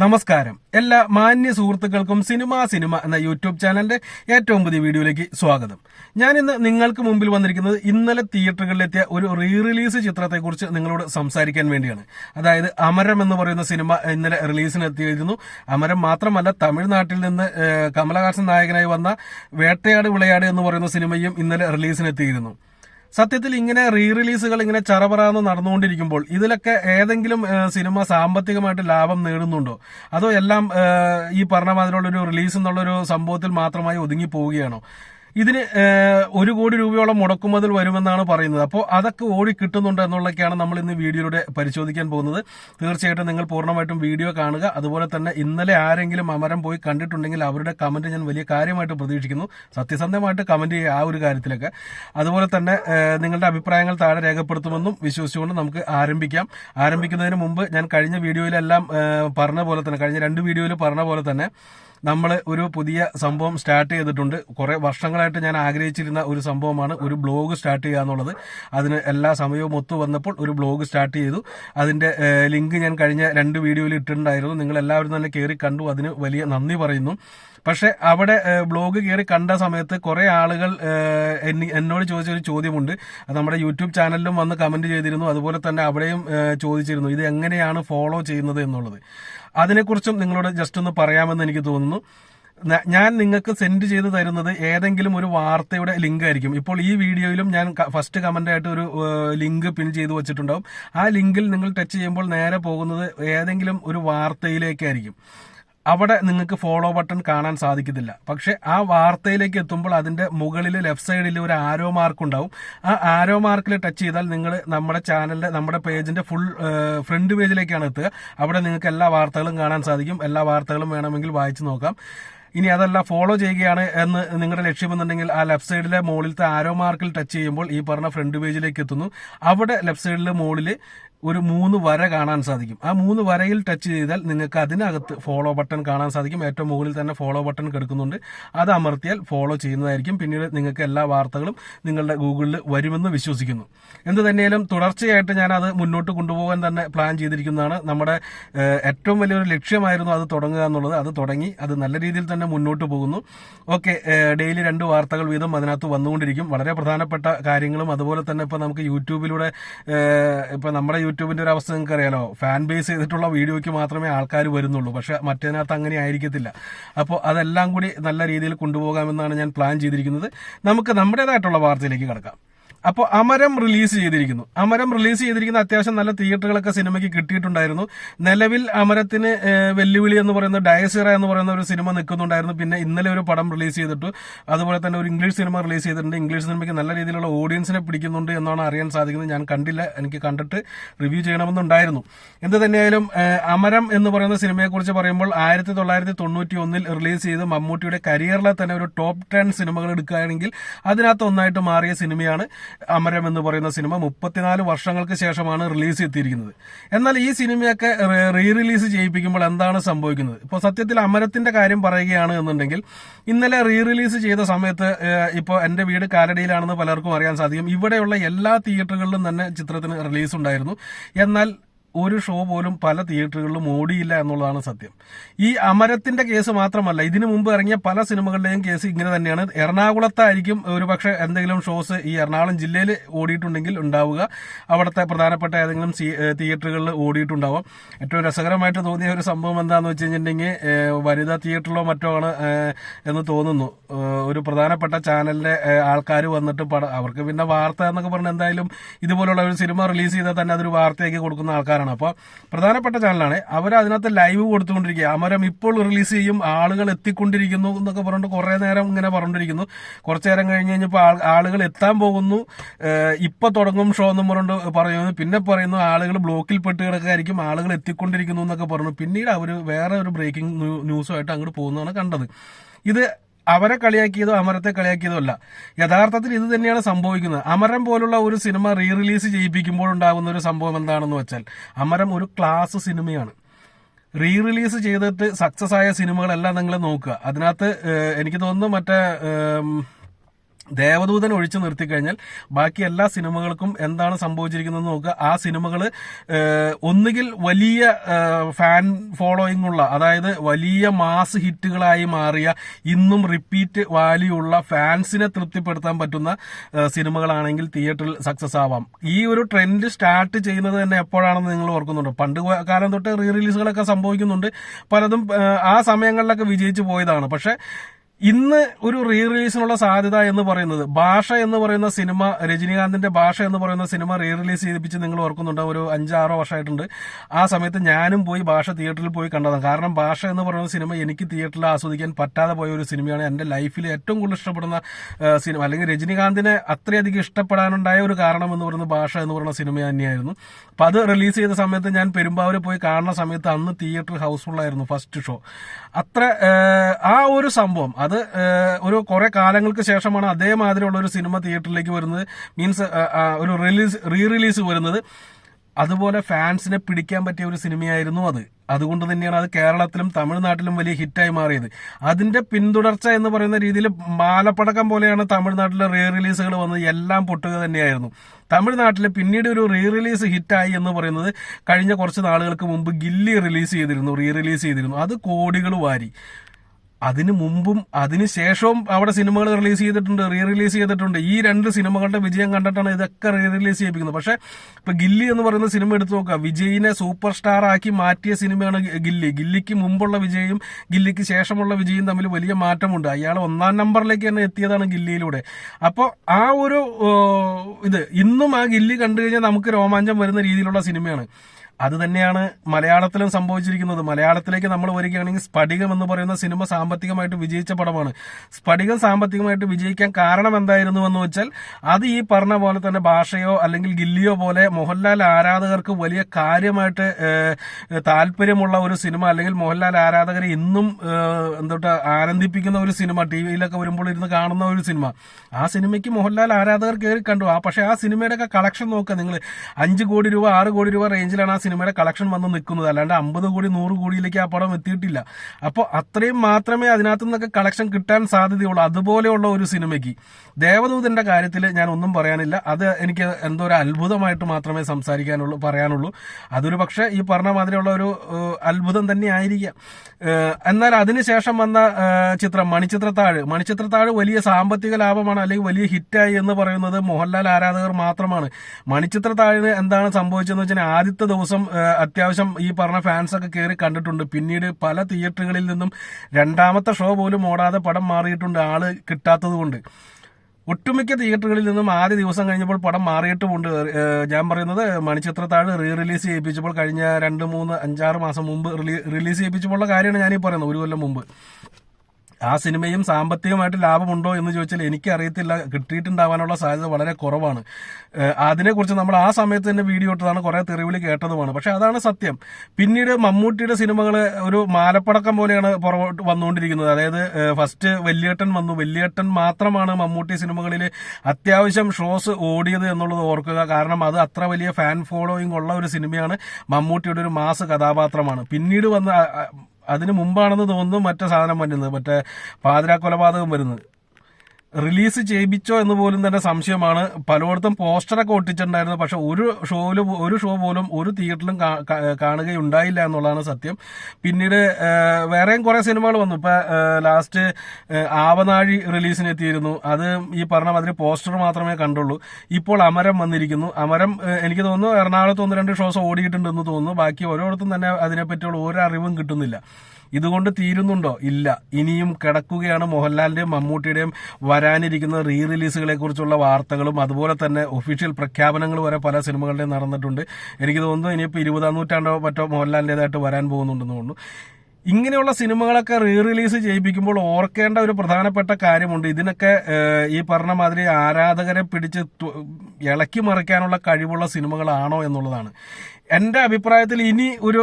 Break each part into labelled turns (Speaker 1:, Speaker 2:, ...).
Speaker 1: നമസ്കാരം. എല്ലാ മാന്യ സുഹൃത്തുക്കൾക്കും സിനിമ സിനിമ എന്ന യൂട്യൂബ് ചാനലിന്റെ ഏറ്റവും പുതിയ വീഡിയോയിലേക്ക് സ്വാഗതം. ഞാൻ ഇന്ന് നിങ്ങൾക്ക് മുമ്പിൽ വന്നിരിക്കുന്നത് ഇന്നലെ തിയേറ്ററുകളിലെത്തിയ ഒരു റീ റിലീസ് ചിത്രത്തെക്കുറിച്ച് നിങ്ങളോട് സംസാരിക്കാൻ വേണ്ടിയാണ്. അതായത് അമരം എന്ന് പറയുന്ന സിനിമ ഇന്നലെ റിലീസിനെത്തിയിരുന്നു. അമരം മാത്രമല്ല തമിഴ്നാട്ടിൽ നിന്ന് കമലഹാസൻ നായകനായി വന്ന വേട്ടയാട് വിളയാട് എന്ന് പറയുന്ന സിനിമയും ഇന്നലെ റിലീസിനെത്തിയിരുന്നു. സത്യത്തിൽ ഇങ്ങനെ റീ റിലീസുകൾ ഇങ്ങനെ ചറപറാന്ന് നടന്നുകൊണ്ടിരിക്കുമ്പോൾ ഇതിലൊക്കെ ഏതെങ്കിലും സിനിമ സാമ്പത്തികമായിട്ട് ലാഭം നേടുന്നുണ്ടോ? അതോ എല്ലാം ഈ പറഞ്ഞ മാതിരിയുള്ളൊരു റിലീസ് എന്നുള്ളൊരു സംഭവത്തിൽ മാത്രമായി ഒതുങ്ങി പോവുകയാണോ? ഇതിന് ഒരു കോടി രൂപയോളം മുടക്കുമതിൽ വരുമെന്നാണ് പറയുന്നത്. അപ്പോൾ അതൊക്കെ ഓടി കിട്ടുന്നുണ്ട് എന്നുള്ളതൊക്കെയാണ് നമ്മൾ ഇന്ന് വീഡിയോയിലൂടെ പരിശോധിക്കാൻ പോകുന്നത്. തീർച്ചയായിട്ടും നിങ്ങൾ പൂർണമായിട്ടും വീഡിയോ കാണുക. അതുപോലെ തന്നെ ഇന്നലെ ആരെങ്കിലും അമരം പോയി കണ്ടിട്ടുണ്ടെങ്കിൽ അവരുടെ കമന്റ് ഞാൻ വലിയ കാര്യമായിട്ട് പ്രതീക്ഷിക്കുന്നു. സത്യസന്ധമായിട്ട് കമന്റ് ചെയ്യുക ആ ഒരു കാര്യത്തിലൊക്കെ. അതുപോലെ തന്നെ നിങ്ങളുടെ അഭിപ്രായങ്ങൾ താഴെ രേഖപ്പെടുത്തുമെന്നും വിശ്വസിച്ചുകൊണ്ട് നമുക്ക് ആരംഭിക്കാം. ആരംഭിക്കുന്നതിന് മുമ്പ് ഞാൻ കഴിഞ്ഞ വീഡിയോയിലെല്ലാം പറഞ്ഞ പോലെ തന്നെ കഴിഞ്ഞ രണ്ട് വീഡിയോയിൽ പറഞ്ഞ പോലെ തന്നെ നമ്മൾ ഒരു പുതിയ സംഭവം സ്റ്റാർട്ട് ചെയ്തിട്ടുണ്ട്. കുറെ വർഷങ്ങളായിട്ട് ഞാൻ ആഗ്രഹിച്ചിരുന്ന ഒരു സംഭവമാണ്. ഒരു ബ്ലോഗ് സ്റ്റാർട്ട് ചെയ്യുക എന്നുള്ളത്. അതിന് എല്ലാ സമയവും ഒത്തു വന്നപ്പോൾ ഒരു ബ്ലോഗ് സ്റ്റാർട്ട് ചെയ്തു. അതിന്റെ ലിങ്ക് ഞാൻ കഴിഞ്ഞ രണ്ട് വീഡിയോയിൽ ഇട്ടിട്ടുണ്ടായിരുന്നു. നിങ്ങൾ എല്ലാവരും തന്നെ കയറി കണ്ടു. അതിന് വലിയ നന്ദി പറയുന്നു. പക്ഷെ അവിടെ ബ്ലോഗ് കയറി കണ്ട സമയത്ത് കുറെ ആളുകൾ എന്നോട് ചോദിച്ച ഒരു ചോദ്യമുണ്ട്. അത് നമ്മുടെ യൂട്യൂബ് ചാനലിലും വന്ന് കമന്റ് ചെയ്തിരുന്നു. അതുപോലെ തന്നെ അവിടെയും ചോദിച്ചിരുന്നു. ഇത് എങ്ങനെയാണ് ഫോളോ ചെയ്യുന്നത് എന്നുള്ളത്. അതിനെക്കുറിച്ചും നിങ്ങളോട് ജസ്റ്റ് ഒന്ന് പറയാമെന്ന് എനിക്ക് തോന്നുന്നു. ഞാൻ നിങ്ങൾക്ക് സെൻഡ് ചെയ്ത് തരുന്നത് ഏതെങ്കിലും ഒരു വാർത്തയുടെ ലിങ്ക് ആയിരിക്കും. ഇപ്പോൾ ഈ വീഡിയോയിലും ഞാൻ ഫസ്റ്റ് കമന്റ് ആയിട്ട് ഒരു ലിങ്ക് പിൻ ചെയ്ത് വെച്ചിട്ടുണ്ടാവും. ആ ലിങ്കിൽ നിങ്ങൾ ടച്ച് ചെയ്യുമ്പോൾ നേരെ പോകുന്നത് ഏതെങ്കിലും ഒരു വാർത്തയിലേക്കായിരിക്കും. അവിടെ നിങ്ങൾക്ക് ഫോളോ ബട്ടൺ കാണാൻ സാധിക്കത്തില്ല. പക്ഷെ ആ വാർത്തയിലേക്ക് എത്തുമ്പോൾ അതിന്റെ മുകളിൽ ലെഫ്റ്റ് സൈഡിൽ ഒരു ആരോ മാർക്ക് ഉണ്ടാവും. ആ ആരോ മാർക്കിൽ ടച്ച് ചെയ്താൽ നിങ്ങൾ നമ്മുടെ ചാനലിന്റെ നമ്മുടെ പേജിന്റെ ഫുൾ ഫ്രണ്ട് പേജിലേക്കാണ് എത്തുക. അവിടെ നിങ്ങൾക്ക് എല്ലാ വാർത്തകളും കാണാൻ സാധിക്കും. എല്ലാ വാർത്തകളും വേണമെങ്കിൽ വായിച്ചു നോക്കാം. ഇനി അതല്ല ഫോളോ ചെയ്യുകയാണ് എന്ന് നിങ്ങളുടെ ലക്ഷ്യമെന്നുണ്ടെങ്കിൽ ആ ലെഫ്റ്റ് സൈഡിലെ മുകളിലത്തെ ആരോ മാർക്കിൽ ടച്ച് ചെയ്യുമ്പോൾ ഈ പറഞ്ഞ ഫ്രണ്ട് പേജിലേക്ക് എത്തുന്നു. അവിടെ ലെഫ്റ്റ് സൈഡിലെ മുകളിൽ ഒരു മൂന്ന് വര കാണാൻ സാധിക്കും. ആ മൂന്ന് വരയിൽ ടച്ച് ചെയ്താൽ നിങ്ങൾക്ക് അതിനകത്ത് ഫോളോ ബട്ടൺ കാണാൻ സാധിക്കും. ഏറ്റവും മുകളിൽ തന്നെ ഫോളോ ബട്ടൺ കിടക്കുന്നുണ്ട്. അത് അമർത്തിയാൽ ഫോളോ ചെയ്യുന്നതായിരിക്കും. പിന്നീട് നിങ്ങൾക്ക് എല്ലാ വാർത്തകളും നിങ്ങളുടെ ഗൂഗിളിൽ വരുമെന്ന് വിശ്വസിക്കുന്നു. എന്ത് തന്നെയാലും തുടർച്ചയായിട്ട് ഞാൻ അത് മുന്നോട്ട് കൊണ്ടുപോകാൻ തന്നെ പ്ലാൻ ചെയ്തിരിക്കുന്നതാണ്. നമ്മുടെ ഏറ്റവും വലിയൊരു ലക്ഷ്യമായിരുന്നു അത് തുടങ്ങുക എന്നുള്ളത്. അത് തുടങ്ങി അത് നല്ല രീതിയിൽ തന്നെ മുന്നോട്ട് പോകുന്നു. ഓക്കെ ഡെയിലി രണ്ട് വാർത്തകൾ വീതം അതിനകത്ത് വന്നുകൊണ്ടിരിക്കും. വളരെ പ്രധാനപ്പെട്ട കാര്യങ്ങളും അതുപോലെ തന്നെ ഇപ്പോൾ നമുക്ക് യൂട്യൂബിലൂടെ ഇപ്പോൾ ഇപ്പൊ നമ്മുടെ യൂട്യൂബിന്റെ ഒരു അവസ്ഥ നിങ്ങൾക്ക് അറിയാലോ? ഫാൻ ബേസ് ചെയ്തിട്ടുള്ള വീഡിയോയ്ക്ക് മാത്രമേ ആൾക്കാർ വരുന്നുള്ളൂ. പക്ഷെ മറ്റേതിനകത്ത് അങ്ങനെ ആയിരിക്കത്തില്ല. അപ്പോൾ അതെല്ലാം കൂടി നല്ല രീതിയിൽ കൊണ്ടുപോകാമെന്നാണ് ഞാൻ പ്ലാൻ ചെയ്തിരിക്കുന്നത്. നമുക്ക് നമ്മുടേതായിട്ടുള്ള വാർത്തയിലേക്ക് കടക്കാം. അപ്പോൾ അമരം റിലീസ് ചെയ്തിരിക്കുന്നു. അമരം റിലീസ് ചെയ്തിരിക്കുന്ന അത്യാവശ്യം നല്ല തിയേറ്ററുകളൊക്കെ സിനിമയ്ക്ക് കിട്ടിയിട്ടുണ്ടായിരുന്നു. നിലവിൽ അമരത്തിന് വെല്ലുവിളി എന്ന് പറയുന്ന ഡയസിറ എന്ന് പറയുന്ന ഒരു സിനിമ നിൽക്കുന്നുണ്ടായിരുന്നു. പിന്നെ ഇന്നലെ ഒരു പടം റിലീസ് ചെയ്തിട്ടു. അതുപോലെ തന്നെ ഒരു ഇംഗ്ലീഷ് സിനിമ റിലീസ് ചെയ്തിട്ടുണ്ട്. ഇംഗ്ലീഷ് സിനിമയ്ക്ക് നല്ല രീതിയിലുള്ള ഓഡിയൻസിനെ പിടിക്കുന്നുണ്ട് എന്നാണ് അറിയാൻ സാധിക്കുന്നത്. ഞാൻ കണ്ടില്ല. എനിക്ക് കണ്ടിട്ട് റിവ്യൂ ചെയ്യണമെന്നുണ്ടായിരുന്നു. എന്ത് തന്നെയായാലും അമരം എന്ന് പറയുന്ന സിനിമയെക്കുറിച്ച് പറയുമ്പോൾ ആയിരത്തി തൊള്ളായിരത്തി തൊണ്ണൂറ്റി ഒന്നിൽ റിലീസ് ചെയ്ത് മമ്മൂട്ടിയുടെ കരിയറിലെ തന്നെ ഒരു ടോപ്പ് ടെൻ സിനിമകൾ എടുക്കുകയാണെങ്കിൽ അതിനകത്ത് ഒന്നായിട്ട് മാറിയ സിനിമയാണ് അമരം എന്ന് പറയുന്ന സിനിമ മുപ്പത്തിനാല് വർഷങ്ങൾക്ക് ശേഷമാണ് റിലീസ് എത്തിയിരിക്കുന്നത്. എന്നാൽ ഈ സിനിമയൊക്കെ റീ റിലീസ് ചെയ്യിപ്പിക്കുമ്പോൾ എന്താണ് സംഭവിക്കുന്നത്? ഇപ്പോൾ സത്യത്തിൽ അമരത്തിന്റെ കാര്യം പറയുകയാണ് എന്നുണ്ടെങ്കിൽ ഇന്നലെ റീ റിലീസ് ചെയ്ത സമയത്ത് ഇപ്പോൾ എന്റെ വീട് കാലടിയിലാണെന്ന് പലർക്കും അറിയാൻ സാധിക്കും. ഇവിടെയുള്ള എല്ലാ തിയേറ്ററുകളിലും തന്നെ ചിത്രത്തിന് റിലീസ് ഉണ്ടായിരുന്നു. എന്നാൽ ഒരു ഷോ പോലും പല തിയേറ്ററുകളിലും ഓടിയില്ല എന്നുള്ളതാണ് സത്യം. ഈ അമരത്തിന്റെ കേസ് മാത്രമല്ല ഇതിനു മുമ്പ് ഇറങ്ങിയ പല സിനിമകളുടെയും കേസ് ഇങ്ങനെ തന്നെയാണ്. എറണാകുളത്തായിരിക്കും ഒരുപക്ഷെ എന്തെങ്കിലും ഷോസ് ഈ എറണാകുളം ജില്ലയിൽ ഓടിയിട്ടുണ്ടെങ്കിൽ ഉണ്ടാവുക. അവിടുത്തെ പ്രധാനപ്പെട്ട ഏതെങ്കിലും തിയേറ്ററുകളിൽ ഓടിയിട്ടുണ്ടാവാം. ഏറ്റവും രസകരമായിട്ട് തോന്നിയ ഒരു സംഭവം എന്താണെന്ന് വെച്ച് കഴിഞ്ഞിട്ടുണ്ടെങ്കിൽ വനിതാ തിയേറ്ററിലോ മറ്റോ ആണ് എന്ന് തോന്നുന്നു. ഒരു പ്രധാനപ്പെട്ട ചാനലിലെ ആൾക്കാർ വന്നിട്ട് പട അവർക്ക് പിന്നെ വാർത്ത എന്നൊക്കെ പറഞ്ഞാൽ എന്തായാലും ഇതുപോലുള്ള ഒരു സിനിമ റിലീസ് ചെയ്താൽ തന്നെ അതൊരു വാർത്തയാക്കി കൊടുക്കുന്ന ആൾക്കാരാണ്. അപ്പോൾ പ്രധാനപ്പെട്ട ചാനലാണ്. അവർ അതിനകത്ത് ലൈവ് കൊടുത്തുകൊണ്ടിരിക്കുക. അമരം ഇപ്പോൾ റിലീസ് ചെയ്യും. ആളുകൾ എത്തിക്കൊണ്ടിരിക്കുന്നു എന്നൊക്കെ പറഞ്ഞിട്ട് കുറേ നേരം ഇങ്ങനെ പറഞ്ഞിരിക്കുന്നു കുറച്ചു നേരം കഴിഞ്ഞ് കഴിഞ്ഞപ്പോൾ ആളുകൾ എത്താൻ പോകുന്നു. ഇപ്പൊ തുടങ്ങും ഷോ എന്നും പറഞ്ഞിട്ട് പറയുന്നു. പിന്നെ പറയുന്നു ആളുകൾ ബ്ലോക്കിൽ പെട്ട് കിടക്കായിരിക്കും. ആളുകൾ എത്തിക്കൊണ്ടിരിക്കുന്നു എന്നൊക്കെ പറഞ്ഞു. പിന്നീട് അവർ വേറെ ഒരു ബ്രേക്കിംഗ് ന്യൂസുമായിട്ട് അങ്ങോട്ട് പോകുന്നതാണ് കണ്ടത്. ഇത് അവരെ കളിയാക്കിയതോ അമരത്തെ കളിയാക്കിയതോ അല്ല. യഥാർത്ഥത്തിൽ ഇത് തന്നെയാണ് സംഭവിക്കുന്നത്. അമരം പോലുള്ള ഒരു സിനിമ റീ റിലീസ് ചെയ്യിപ്പിക്കുമ്പോൾ ഉണ്ടാകുന്ന ഒരു സംഭവം എന്താണെന്ന് വെച്ചാൽ അമരം ഒരു ക്ലാസ് സിനിമയാണ്. റീ റിലീസ് ചെയ്തിട്ട് സക്സസ് ആയ സിനിമകളെല്ലാം നിങ്ങൾ നോക്കുക. അതിനകത്ത് എനിക്ക് തോന്നുന്നു മറ്റേ ദേവദൂതൻ ഒഴിച്ചു നിർത്തി കഴിഞ്ഞാൽ ബാക്കി എല്ലാ സിനിമകൾക്കും എന്താണ് സംഭവിച്ചിരിക്കുന്നത് നോക്കുക. ആ സിനിമകൾ ഒന്നുകിൽ വലിയ ഫാൻ ഫോളോയിങ് ഉള്ള അതായത് വലിയ മാസ് ഹിറ്റുകളായി മാറിയ ഇന്നും റിപ്പീറ്റ് വാല്യൂ ഉള്ള ഫാൻസിനെ തൃപ്തിപ്പെടുത്താൻ പറ്റുന്ന സിനിമകളാണെങ്കിൽ തിയേറ്ററിൽ സക്സസ് ആവാം. ഈ ഒരു ട്രെൻഡ് സ്റ്റാർട്ട് ചെയ്യുന്നത് തന്നെ എപ്പോഴാണെന്ന് നിങ്ങൾ ഓർക്കുന്നുണ്ട്? പണ്ട് കാലം തൊട്ട് റീ റിലീസുകളൊക്കെ സംഭവിക്കുന്നുണ്ട്. പലതും ആ സമയങ്ങളിലൊക്കെ വിജയിച്ചു പോയതാണ്. പക്ഷെ ഇന്ന് ഒരു റീ റിലീസിനുള്ള സാധ്യത എന്ന് പറയുന്നത് ഭാഷ എന്ന് പറയുന്ന സിനിമ രജനീകാന്തിന്റെ ഭാഷ എന്ന് പറയുന്ന സിനിമ റീ റിലീസ് ചെയ്തിപ്പിച്ച് നിങ്ങൾ ഓർക്കുന്നുണ്ട് ഒരു അഞ്ചാറോ വർഷമായിട്ടുണ്ട്. ആ സമയത്ത് ഞാനും പോയി ഭാഷ തിയേറ്ററിൽ പോയി കണ്ടതാണ്. കാരണം ഭാഷ എന്ന് പറയുന്ന സിനിമ എനിക്ക് തിയേറ്ററിൽ ആസ്വദിക്കാൻ പറ്റാതെ പോയ ഒരു സിനിമയാണ്. എന്റെ ലൈഫിൽ ഏറ്റവും കൂടുതൽ ഇഷ്ടപ്പെടുന്ന സിനിമ അല്ലെങ്കിൽ രജനീകാന്തിനെ അത്രയധികം ഇഷ്ടപ്പെടാനുണ്ടായ ഒരു കാരണം എന്ന് പറയുന്നത് ഭാഷ എന്ന് പറയുന്ന സിനിമ തന്നെയായിരുന്നു. അപ്പൊ അത് റിലീസ് ചെയ്ത സമയത്ത് ഞാൻ പെരുമ്പാവൂർ പോയി കാണുന്ന സമയത്ത് അന്ന് തിയേറ്റർ ഹൗസ്ഫുൾ ആയിരുന്നു ഫസ്റ്റ് ഷോ അത്ര ആ ഒരു സംഭവം അത് ഏഹ്, ഒരു കുറെ കാലങ്ങൾക്ക് ശേഷമാണ് അതേമാതിരിയുള്ള ഒരു സിനിമ തിയേറ്ററിലേക്ക് വരുന്നത്. മീൻസ് ഒരു റിലീസ് റീ റിലീസ് വരുന്നത്. അതുപോലെ ഫാൻസിനെ പിടിക്കാൻ പറ്റിയ ഒരു സിനിമയായിരുന്നു അത്. അതുകൊണ്ട് തന്നെയാണ് അത് കേരളത്തിലും തമിഴ്നാട്ടിലും വലിയ ഹിറ്റായി മാറിയത്. അതിന്റെ പിന്തുടർച്ച എന്ന് പറയുന്ന രീതിയിൽ മാലപ്പടക്കം പോലെയാണ് തമിഴ്നാട്ടിലെ റീ റിലീസുകൾ വന്നത്. എല്ലാം പൊട്ടുക തന്നെയായിരുന്നു. തമിഴ്നാട്ടിൽ പിന്നീട് ഒരു റീ റിലീസ് ഹിറ്റായി എന്ന് പറയുന്നത് കഴിഞ്ഞ കുറച്ച് നാളുകൾക്ക് മുമ്പ് ഗില്ലി റിലീസ് ചെയ്തിരുന്നു റീ റിലീസ് ചെയ്തിരുന്നു. അത് കോടികൾ വാരി. അതിന് മുമ്പും അതിന് ശേഷവും അവിടെ സിനിമകൾ റിലീസ് ചെയ്തിട്ടുണ്ട് റീ റിലീസ് ചെയ്തിട്ടുണ്ട്. ഈ രണ്ട് സിനിമകളുടെ വിജയം കണ്ടിട്ടാണ് ഇതൊക്കെ റീ റിലീസ് ചെയ്യിപ്പിക്കുന്നത്. പക്ഷെ ഇപ്പൊ ഗില്ലി എന്ന് പറയുന്ന സിനിമ എടുത്തു നോക്കുക. വിജയിനെ സൂപ്പർ സ്റ്റാർ ആക്കി മാറ്റിയ സിനിമയാണ് ഗില്ലി. ഗില്ലിക്ക് മുമ്പുള്ള വിജയും ഗില്ലിക്ക് ശേഷമുള്ള വിജയും തമ്മിൽ വലിയ മാറ്റമുണ്ട്. അയാൾ ഒന്നാം നമ്പറിലേക്ക് തന്നെ എത്തിയതാണ് ഗില്ലിയിലൂടെ. അപ്പോൾ ആ ഒരു ഇത് ഇന്നും ആ ഗില്ലി കണ്ടു കഴിഞ്ഞാൽ നമുക്ക് രോമാഞ്ചം വരുന്ന രീതിയിലുള്ള സിനിമയാണ്. അത് തന്നെയാണ് മലയാളത്തിലും സംഭവിച്ചിരിക്കുന്നത്. മലയാളത്തിലേക്ക് നമ്മൾ വരികയാണെങ്കിൽ സ്ഫടികം എന്ന് പറയുന്ന സിനിമ സാമ്പത്തികമായിട്ട് വിജയിച്ച പടമാണ്. സ്ഫടികം സാമ്പത്തികമായിട്ട് വിജയിക്കാൻ കാരണം എന്തായിരുന്നു എന്ന് വെച്ചാൽ അത് ഈ പറഞ്ഞ പോലെ തന്നെ ഭാഷയോ അല്ലെങ്കിൽ ഗില്ലിയോ പോലെ മോഹൻലാൽ ആരാധകർക്ക് വലിയ കാര്യമായിട്ട് താല്പര്യമുള്ള ഒരു സിനിമ അല്ലെങ്കിൽ മോഹൻലാൽ ആരാധകരെ ഇന്നും എന്തോട്ട് ആനന്ദിപ്പിക്കുന്ന ഒരു സിനിമ ടി വിയിലൊക്കെ വരുമ്പോൾ ഇരുന്ന് കാണുന്ന ഒരു സിനിമ. ആ സിനിമയ്ക്ക് മോഹൻലാൽ ആരാധകർ കയറി കണ്ടു. ആ പക്ഷേ ആ സിനിമയുടെ ഒക്കെ കളക്ഷൻ നോക്കുക നിങ്ങൾ. അഞ്ച് കോടി രൂപ ആറ് കോടി രൂപ റേഞ്ചിലാണ് ആ സിനിമയുടെ കളക്ഷൻ വന്ന് നിൽക്കുന്നത്. അല്ലാണ്ട് അമ്പത് കോടി നൂറ് കോടിയിലേക്ക് ആ പടം എത്തിയിട്ടില്ല. അപ്പോൾ അത്രയും മാത്രമേ അതിനകത്തു നിന്നൊക്കെ കളക്ഷൻ കിട്ടാൻ സാധ്യതയുള്ളൂ. അതുപോലെയുള്ള ഒരു സിനിമയ്ക്ക്. ദേവദൂതന്റെ കാര്യത്തിൽ ഞാൻ ഒന്നും പറയാനില്ല. അത് എനിക്ക് എന്തോ ഒരു അത്ഭുതമായിട്ട് മാത്രമേ സംസാരിക്കാനുള്ളൂ പറയാനുള്ളൂ. അതൊരു പക്ഷേ ഈ പറഞ്ഞ മാതിരിയുള്ള ഒരു അത്ഭുതം തന്നെ ആയിരിക്കാം. എന്നാൽ അതിനുശേഷം വന്ന ചിത്രം മണിച്ചിത്രത്താഴ്. മണിച്ചിത്രത്താഴ് വലിയ സാമ്പത്തിക ലാഭമാണ് അല്ലെങ്കിൽ വലിയ ഹിറ്റായി എന്ന് പറയുന്നത് മോഹൻലാൽ ആരാധകർ മാത്രമാണ്. മണിച്ചിത്രത്താഴിന് എന്താണ് സംഭവിച്ചതെന്ന് വെച്ചാൽ ആദ്യത്തെ ദിവസം ഏഹ്, അത്യാവശ്യം ഈ പറഞ്ഞ ഫാൻസ് ഒക്കെ കയറി കണ്ടിട്ടുണ്ട്. പിന്നീട് പല തിയേറ്ററുകളിൽ നിന്നും രണ്ടാമത്തെ ഷോ പോലും ഓടാതെ പടം മാറിയിട്ടുണ്ട് ആൾ കിട്ടാത്തത് കൊണ്ട്. ഒട്ടുമിക്ക തിയേറ്ററുകളിൽ നിന്നും ആദ്യ ദിവസം കഴിഞ്ഞപ്പോൾ പടം മാറിയിട്ടുമുണ്ട്. ഞാൻ പറയുന്നത് മണിച്ചിത്രത്താഴ് റീ റിലീസ് ചെയ്യിപ്പിച്ചപ്പോൾ കഴിഞ്ഞ രണ്ട് മൂന്ന് അഞ്ചാറ് മാസം മുമ്പ് റിലീ- റിലീസ് ചെയ്യിപ്പിച്ചപ്പോഴുള്ള കാര്യമാണ് ഞാനീ പറയുന്നത് ഒരു കൊല്ലം മുമ്പ്. ആ സിനിമയും സാമ്പത്തികമായിട്ട് ലാഭമുണ്ടോ എന്ന് ചോദിച്ചാൽ എനിക്ക് അറിയത്തില്ല കിട്ടിയിട്ടുണ്ടാവാനുള്ള സാധ്യത വളരെ കുറവാണ്. അതിനെക്കുറിച്ച് നമ്മൾ ആ സമയത്ത് തന്നെ വീഡിയോ ഇട്ടതാണ് കുറെ തെറിവിളി കേട്ടതുമാണ്. പക്ഷെ അതാണ് സത്യം. പിന്നീട് മമ്മൂട്ടിയുടെ സിനിമകൾ ഒരു മാലപ്പടക്കം പോലെയാണ് പുറകോട്ട് വന്നുകൊണ്ടിരിക്കുന്നത്. അതായത് ഫസ്റ്റ് വല്യേട്ടൻ വന്നു. വല്യേട്ടൻ മാത്രമാണ് മമ്മൂട്ടി സിനിമകളിൽ അത്യാവശ്യം ഷോസ് ഓടിയത് എന്നുള്ളത് ഓർക്കുക. കാരണം അത് അത്ര വലിയ ഫാൻ ഫോളോയിങ് ഉള്ള ഒരു സിനിമയാണ് മമ്മൂട്ടിയുടെ ഒരു മാസ് കഥാപാത്രമാണ്. പിന്നീട് വന്ന അതിന് മുമ്പാണെന്ന് തോന്നുന്നു മറ്റേ സാധനം വരുന്നത് മറ്റേ പാതിരാ കൊലപാതകം വരുന്നത്. റിലീസ് ചെയ്യിപ്പിച്ചോ എന്ന് പോലും തന്നെ സംശയമാണ്. പലയിടത്തും പോസ്റ്ററൊക്കെ ഒട്ടിച്ചിട്ടുണ്ടായിരുന്നു. പക്ഷെ ഒരു ഷോയിലും ഒരു ഷോ പോലും ഒരു തിയേറ്ററിലും കാണുകയുണ്ടായില്ല എന്നുള്ളതാണ് സത്യം. പിന്നീട് വേറെയും കുറെ സിനിമകൾ വന്നു. ഇപ്പൊ ലാസ്റ്റ് ആവനാഴി റിലീസിന് എത്തിയിരുന്നു അത് ഈ പറഞ്ഞ മാതിരി പോസ്റ്റർ മാത്രമേ കണ്ടുള്ളൂ. ഇപ്പോൾ അമരം വന്നിരിക്കുന്നു. അമരം എനിക്ക് തോന്നുന്നു എറണാകുളത്ത് ഒന്ന് രണ്ട് ഷോസ് ഓടിയിട്ടുണ്ടെന്ന് തോന്നുന്നു. ബാക്കി ഓരോടത്തും തന്നെ അതിനെപ്പറ്റിയുള്ള ഒരു അറിവും കിട്ടുന്നില്ല. ഇതുകൊണ്ട് തീരുന്നുണ്ടോ? ഇല്ല. ഇനിയും കിടക്കുകയാണ് മോഹൻലാലിന്റെയും മമ്മൂട്ടിയുടെയും വരാനിരിക്കുന്ന റീ റിലീസുകളെ കുറിച്ചുള്ള വാർത്തകളും അതുപോലെ തന്നെ ഒഫീഷ്യൽ പ്രഖ്യാപനങ്ങൾ വരെ പല സിനിമകളുടെയും നടന്നിട്ടുണ്ട്. എനിക്ക് തോന്നുന്നു ഇനിയിപ്പോൾ ഇരുപതാം നൂറ്റാണ്ടോ മറ്റോ മോഹൻലാലിന്റെതായിട്ട് വരാൻ പോകുന്നുണ്ടെന്ന് തോന്നുന്നു. ഇങ്ങനെയുള്ള സിനിമകളൊക്കെ റീ റിലീസ് ചെയ്യിപ്പിക്കുമ്പോൾ ഓർക്കേണ്ട ഒരു പ്രധാനപ്പെട്ട കാര്യമുണ്ട്. ഇതിനൊക്കെ ഈ പറഞ്ഞ മാതിരി ആരാധകരെ പിടിച്ച് ഇളക്കി മറിക്കാനുള്ള കഴിവുള്ള സിനിമകളാണോ എന്നുള്ളതാണ്. എന്റെ അഭിപ്രായത്തിൽ ഇനി ഒരു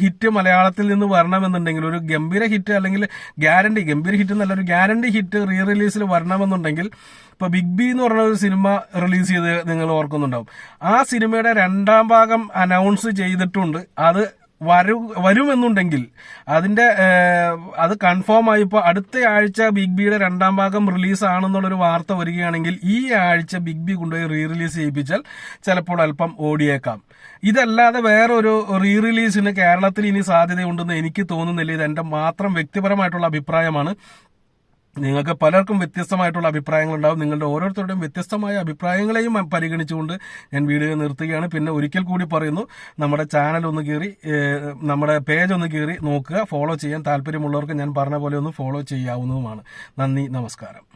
Speaker 1: ഹിറ്റ് മലയാളത്തിൽ നിന്ന് വരണമെന്നുണ്ടെങ്കിൽ ഒരു ഗംഭീര ഹിറ്റ് അല്ലെങ്കിൽ ഗ്യാരണ്ടി ഗംഭീര ഹിറ്റ് എന്നല്ല ഒരു ഗ്യാരണ്ടി ഹിറ്റ് റീ റിലീസിൽ വരണമെന്നുണ്ടെങ്കിൽ ഇപ്പൊ ബിഗ് ബി എന്ന് പറഞ്ഞ ഒരു സിനിമ റിലീസ് ചെയ്ത് നിങ്ങൾ ഓർക്കുന്നുണ്ടാവും. ആ സിനിമയുടെ രണ്ടാം ഭാഗം അനൗൺസ് ചെയ്തിട്ടുണ്ട്. അത് വരു വരുമെന്നുണ്ടെങ്കിൽ അതിന്റെ അത് കൺഫേം ആയി ഇപ്പോൾ അടുത്ത ആഴ്ച ബിഗ് ബിയുടെ രണ്ടാം ഭാഗം റിലീസ് ആണെന്നുള്ളൊരു വാർത്ത വരികയാണെങ്കിൽ ഈ ആഴ്ച ബിഗ് ബി കൊണ്ടുപോയി റീ റിലീസ് ചെയ്യിപ്പിച്ചാൽ ചിലപ്പോൾ അല്പം ഓടിയേക്കാം. ഇതല്ലാതെ വേറൊരു റീ റിലീസിന് കേരളത്തിൽ ഇനി സാധ്യതയുണ്ടെന്ന് എനിക്ക് തോന്നുന്നില്ല. ഇത് എന്റെ മാത്രം വ്യക്തിപരമായിട്ടുള്ള അഭിപ്രായമാണ്. നിങ്ങൾക്ക് പലർക്കും വ്യത്യസ്തമായിട്ടുള്ള അഭിപ്രായങ്ങളുണ്ടാവും. നിങ്ങളുടെ ഓരോരുത്തരുടെയും വ്യത്യസ്തമായ അഭിപ്രായങ്ങളെയും പരിഗണിച്ചുകൊണ്ട് ഞാൻ വീഡിയോ നിർത്തുകയാണ്. പിന്നെ ഒരിക്കൽ കൂടി പറയുന്നു നമ്മുടെ ചാനൽ ഒന്ന് കയറി നമ്മുടെ പേജ് ഒന്ന് കയറി നോക്കുക ഫോളോ ചെയ്യാൻ താല്പര്യമുള്ളവർക്ക് ഞാൻ പറഞ്ഞ പോലെ ഒന്ന് ഫോളോ ചെയ്യാവുന്നതുമാണ്. നന്ദി നമസ്കാരം.